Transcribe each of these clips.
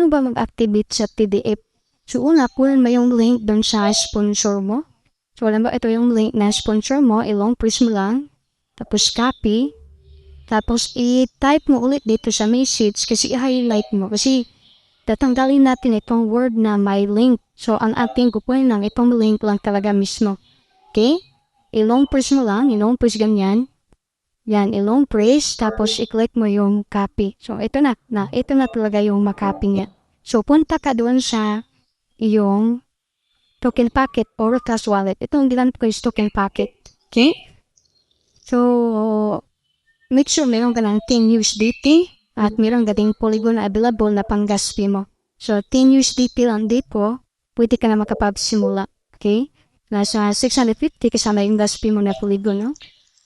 paano ba mag-activate sa TDF? So, una, kunin mo yung link doon sa sponsor mo. So, alam ba, ito yung link na sponsor mo, ilong press lang. Tapos, copy. Tapos, i-type mo ulit dito sa message kasi i-highlight mo. Kasi, tatanggalin natin itong word na may link. So, ang ating kukunin lang, itong link lang talaga mismo. Okay? Ilong lang, ilong ganyan. Yan, ilong press, tapos i-click mo yung copy. So, ito na, na, ito na talaga yung makopy niya. So, punta ka doon sa iyong token packet or cash wallet. Ito ang ginamit ko is token packet. Okay? So, make sure meron ka ng 10 USDT at meron ka ding Polygon available na pang gas mo. So, 10 USDT lang dito, pwede ka na makapagsimula. Okay? Nasa 650 kasama yung gas fee mo na Polygon, no?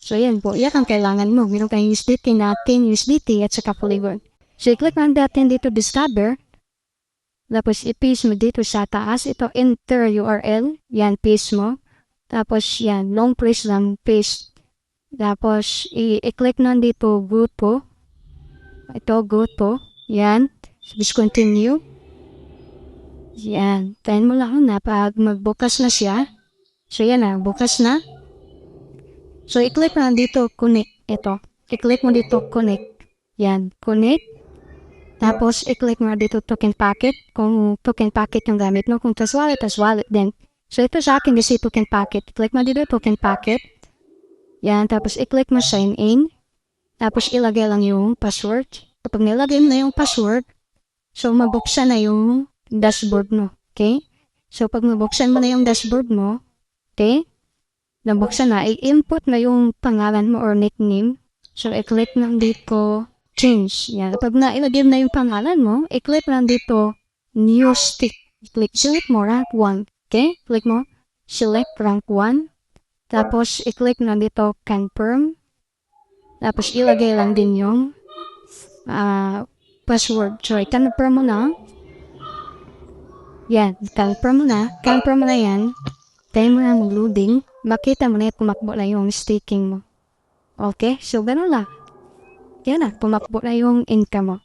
So, yan po. Yan ang kailangan mo. Meron kang USDT na 10 USDT at saka Polygon. So, i-click lang natin dito Discover. Tapos, i-paste mo dito sa taas. Ito, enter URL. Yan, paste mo. Tapos, yan, long press lang, paste. Tapos, i-click lang dito, to. Ito, to. Yan. Tapos, continue. Yan. Tayin mo lang na pag magbukas na siya. So, yan na, bukas na. So, i-click lang dito, connect. Ito. I-click mo dito, connect. Yan, connect. Tapos, i-click mo dito token packet. Kung token packet yung gamit mo. Kung tas wallet, tas wallet din. So, ito sa akin kasi token packet. Click mo dito token packet. Yan, tapos i-click mo sign in. Tapos, ilagay lang yung password. Kapag nilagay mo na yung password, so, mabuksan na yung dashboard mo. Okay? So, pag mabuksan mo na yung dashboard mo, okay? Nabuksan na, i-input na yung pangalan mo or nickname. So, i-click lang dito, change. Yan. Pag na-ilagay na yung pangalan mo, i-click lang dito, new stick. Click, select mo rank 1. Okay? Click mo, select rank 1. Tapos, i-click lang dito, confirm. Tapos, ilagay lang din yung ah, password. So, i-confirm mo na. Yan, confirm mo na. Confirm mo na yan. Tayo mo na mag-loading. Makita mo na yung tumakbo na yung staking mo. Okay? So, ganun lang. Yan na, tumakbo na yung income mo.